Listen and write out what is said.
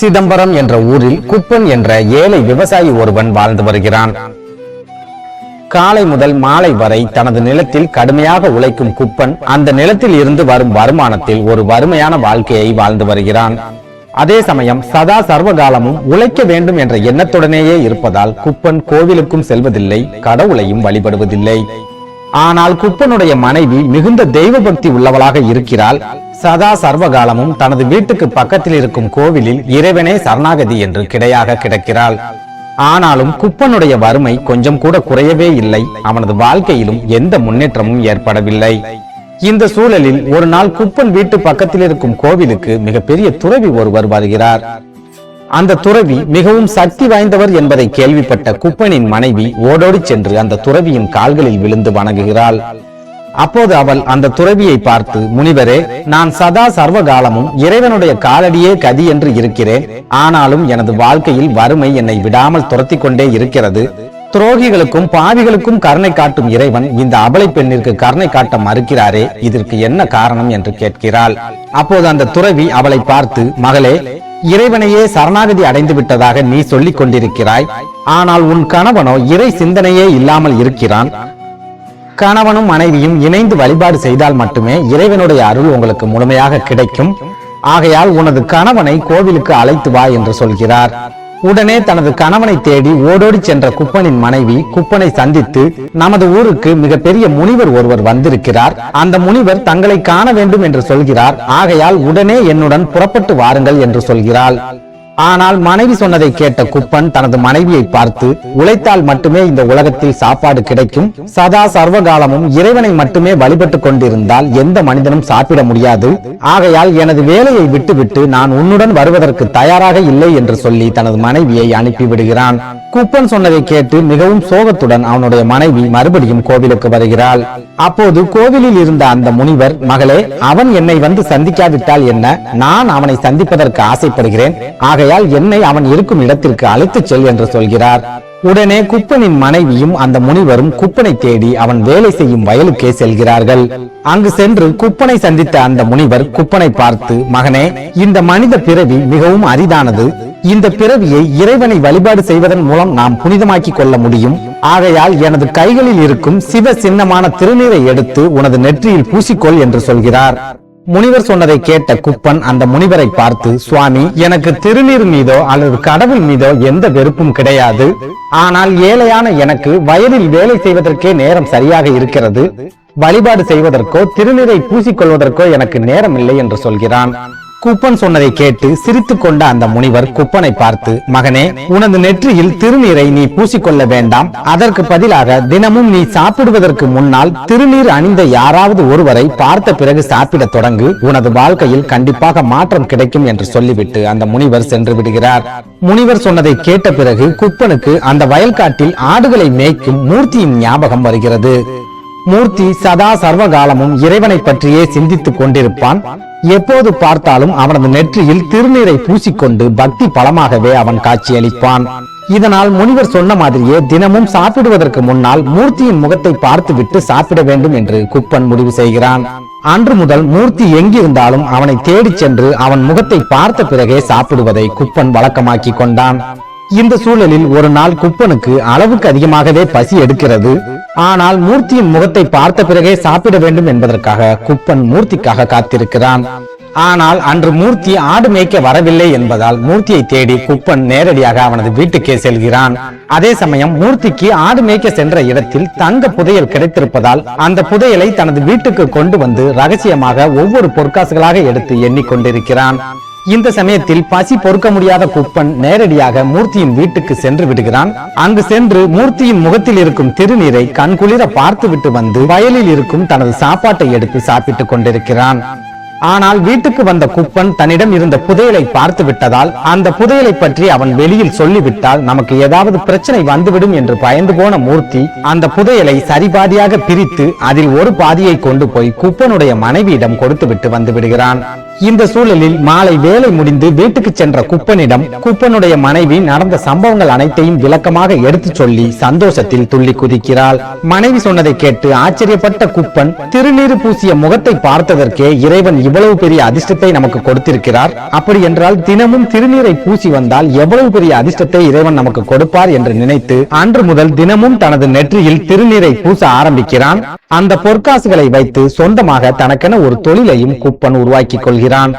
சிதம்பரம் என்ற ஊரில் குப்பன் என்ற ஏழை விவசாயி ஒருவன் வாழ்ந்து வருகிறான். காலை முதல் மாலை வரை தனது நிலத்தில் கடுமையாக உழைக்கும் குப்பன் அந்த நிலத்தில் இருந்து வரும் வருமானத்தில் ஒரு வறுமையான வாழ்க்கையை வாழ்ந்து வருகிறான். அதே சமயம் சதா சர்வகாலமும் உழைக்க வேண்டும் என்ற எண்ணத்துடனேயே இருப்பதால் குப்பன் கோவிலுக்கும் செல்வதில்லை கடவுளையும் வழிபடுவதில்லை. ஆனால் குப்பனுடைய மனைவி மிகுந்த தெய்வ பக்தி உள்ளவளாக இருக்கிறாள். சதா சர்வகாலமும் தனது வீட்டுக்கு பக்கத்தில் இருக்கும் கோவிலில் இறைவனே சரணாகதி என்று கிடையாக கிடக்கிறாள். ஆனாலும் குப்பனுடைய வறுமை கொஞ்சம் கூட குறையவே இல்லை. அவனது வாழ்க்கையிலும் எந்த முன்னேற்றமும் ஏற்படவில்லை. இந்த சூழலில் ஒரு நாள் குப்பன் வீட்டு பக்கத்தில் இருக்கும் கோவிலுக்கு மிகப்பெரிய துறவி ஒருவர் வருகிறார். அந்த துறவி மிகவும் சக்தி வாய்ந்தவர் என்பதை கேள்விப்பட்ட குப்பனின் மனைவி ஓடோடி சென்று அந்த துறவியின் கால்களில் விழுந்து வணங்குகிறாள். அப்போது அவள் அந்த துறவியை பார்த்து முனிவரே நான் சதா சர்வகாலமும் இறைவனுடைய காலடியே கதி என்று இருக்கிறேன். ஆனாலும் எனது வாழ்க்கையில் வறுமை என்னை விடாமல் துரத்தி கொண்டே இருக்கிறது. துரோகிகளுக்கும் பாவிகளுக்கும் கருணை காட்டும் இறைவன் இந்த அபலை பெண்ணிற்கு கருணை காட்ட மறுக்கிறாரே இதற்கு என்ன காரணம் என்று கேட்கிறாள். அப்போது அந்த துறவி அவளை பார்த்து மகளே இறைவனையே சரணாகதி அடைந்து விட்டதாக நீ சொல்லிக் கொண்டிருக்கிறாய். ஆனால் உன் கணவனோ இறை சிந்தனையே இல்லாமல் இருக்கிறான். கணவனும் மனைவியும் இணைந்து வழிபாடு செய்தால் மட்டுமே இறைவனுடைய அருள் உங்களுக்கு முழுமையாக கிடைக்கும். ஆகையால் உனது கணவனை கோவிலுக்கு அழைத்து வா என்று சொல்கிறார். உடனே தனது கணவனை தேடி ஓடோடி சென்ற குப்பனின் மனைவி குப்பனை சந்தித்து நமது ஊருக்கு மிகப்பெரிய முனிவர் ஒருவர் வந்திருக்கிறார். அந்த முனிவர் தங்களை காண வேண்டும் என்று சொல்கிறார். ஆகையால் உடனே என்னுடன் புறப்பட்டு வாருங்கள் என்று சொல்கிறாள். ஆனால் மனைவி சொன்னதை கேட்ட குப்பன் தனது மனைவியை பார்த்து உழைத்தால் மட்டுமே இந்த உலகத்தில் சாப்பாடு கிடைக்கும். சதா சர்வகாலமும் இறைவனை மட்டுமே வழிபட்டு கொண்டிருந்தால் எந்த மனிதனும் சாப்பிட முடியாது. ஆகையால் எனது வேலையை விட்டுவிட்டு நான் உன்னுடன் வருவதற்கு தயாராக இல்லை என்று சொல்லி தனது மனைவியை அனுப்பி விடுகிறான். குப்பன் சொன்னதை கேட்டு மிகவும் சோகத்துடன் அவனுடைய மனைவி மறுபடியும் கோவிலுக்கு வருகிறாள். அப்போது கோவிலில் இருந்த அந்த முனிவர் மகளே அவன் என்னை வந்து சந்திக்காவிட்டால் என்ன? நான் அவனை சந்திப்பதற்கு ஆசைப்படுகிறேன். ஆகையால் என்னை அவன் இருக்கும் இடத்திற்கு அழைத்துச் செல் என்று சொல்கிறார். உடனே குப்பனின் மனைவியும் அந்த முனிவரும் குப்பனை தேடி அவன் வேலை செய்யும் வயலுக்கே செல்கிறார்கள். அங்கு சென்று குப்பனை சந்தித்த அந்த முனிவர் குப்பனை பார்த்து மகனே இந்த மனித பிறவி மிகவும் அரிதானது. இந்த பிறவியை இறைவனை வழிபாடு செய்வதன் மூலம் நாம் புனிதமாக்கி கொள்ள முடியும். ஆகையால் எனது கைகளில் இருக்கும் சிவ சின்னமான திருநீரை எடுத்து உனது நெற்றியில் பூசிக்கொள் என்று சொல்கிறார். முனிவர் சொன்னதை கேட்ட குப்பன் அந்த முனிவரை பார்த்து சுவாமி எனக்கு திருநீர் மீதோ அல்லது கடவுள் மீதோ எந்த வெறுப்பும் கிடையாது. ஆனால் ஏழையான எனக்கு வயலில் வேலை செய்வதற்கே நேரம் சரியாக இருக்கிறது. வழிபாடு செய்வதற்கோ திருநீரை பூசிக்கொள்வதற்கோ எனக்கு நேரம் இல்லை என்று சொல்கிறான். குப்பன் சொன்னதை கேட்டு சிரித்துக் கொண்ட அந்த முனிவர் குப்பனை பார்த்து மகனே உனது நெற்றியில் திருநீரை நீ பூசிக்கொள்ள வேண்டாம். அதற்கு பதிலாக தினமும் நீ சாப்பிடுவதற்கு முன்னால் திருநீர் அணிந்த யாராவது ஒருவரை பார்த்த பிறகு சாப்பிடத் தொடங்கு. உனது வாழ்க்கையில் கண்டிப்பாக மாற்றம் கிடைக்கும் என்று சொல்லிவிட்டு அந்த முனிவர் சென்று விடுகிறார். முனிவர் சொன்னதை கேட்ட பிறகு குப்பனுக்கு அந்த வயல்காட்டில் ஆடுகளை மேய்க்கும் மூர்த்தியின் ஞாபகம் வருகிறது. மூர்த்தி சதா சர்வகாலமும் இறைவனை பற்றியே சிந்தித்துக் கொண்டிருப்பான். எப்போது பார்த்தாலும் அவனது நெற்றியில் திருநீரை பூசிக்கொண்டு பக்தி பலமாகவே அவன் காட்சியளிப்பான். இதனால் முனிவர் சொன்ன மாதிரியே தினமும் சாப்பிடுவதற்கு முன்னால் மூர்த்தியின் முகத்தை பார்த்துவிட்டு சாப்பிட வேண்டும் என்று குப்பன் முடிவு செய்கிறான். அன்று முதல் மூர்த்தி எங்கிருந்தாலும் அவனை தேடிச் சென்று அவன் முகத்தை பார்த்த பிறகே சாப்பிடுவதை குப்பன் வழக்கமாக்கி கொண்டான். இந்த சூழலில் ஒரு நாள் குப்பனுக்கு அளவுக்கு அதிகமாகவே பசி எடுக்கிறது. ஆனால் மூர்த்தியின் முகத்தை பார்த்த பிறகே சாப்பிட வேண்டும் என்பதற்காக குப்பன் மூர்த்திக்காக காத்திருக்கிறான். ஆனால் அன்று மூர்த்தி ஆடு மேய்க்க வரவில்லை என்பதால் மூர்த்தியை தேடி குப்பன் நேரடியாக அவனது வீட்டுக்கே செல்கிறான். அதே சமயம் மூர்த்திக்கு ஆடு மேய்க்க சென்ற இடத்தில் தங்க புதையல் கிடைத்திருப்பதால் அந்த புதையலை தனது வீட்டுக்கு கொண்டு வந்து ரகசியமாக ஒவ்வொரு பொற்காசுகளாக எடுத்து எண்ணிக்கொண்டிருக்கிறான். இந்த சமயத்தில் பசி பொறுக்க முடியாத குப்பன் நேரடியாக மூர்த்தியின் வீட்டுக்கு சென்று விடுகிறான். அங்கு சென்று மூர்த்தியின் முகத்தில் இருக்கும் திருநீரை கண்குளிர பார்த்துவிட்டு வந்து வயலில் இருக்கும் தனது சாப்பாட்டை எடுத்து சாப்பிட்டுக் கொண்டிருக்கிறான். ஆனால் வீட்டுக்கு வந்த குப்பன் தன்னிடம் இருந்த புதையலை பார்த்து விட்டதால் அந்த புதையலை பற்றி அவன் வெளியில் சொல்லிவிட்டால் நமக்கு ஏதாவது பிரச்சனை வந்துவிடும் என்று பயந்து போன மூர்த்தி அந்த புதையலை சரிபாதியாக பிரித்து அதில் ஒரு பாதியை கொண்டு போய் குப்பனுடைய மனைவியிடம் கொடுத்துவிட்டு வந்து விடுகிறான். இந்த சூழலில் மாலை வேலை முடிந்து வீட்டுக்கு சென்ற குப்பனிடம் குப்பனுடைய மனைவி நடந்த சம்பவங்கள் அனைத்தையும் விளக்கமாக எடுத்துச் சொல்லி சந்தோஷத்தில் துள்ளி குதிக்கிறாள். மனைவி சொன்னதை கேட்டு ஆச்சரியப்பட்ட குப்பன் திருநீறு பூசிய முகத்தை பார்த்ததற்கே இறைவன் இவ்வளவு பெரிய அதிர்ஷ்டத்தை நமக்கு கொடுத்திருக்கிறார். அப்படி என்றால் தினமும் திருநீரை பூசி வந்தால் எவ்வளவு பெரிய அதிர்ஷ்டத்தை இறைவன் நமக்கு கொடுப்பார் என்று நினைத்து அன்று முதல் தினமும் தனது நெற்றியில் திருநீரை பூச ஆரம்பிக்கிறான். அந்த பொற்காசுகளை வைத்து சொந்தமாக தனக்கென ஒரு தொழிலையும் குப்பன் உருவாக்கிக் கொள்கிறான்.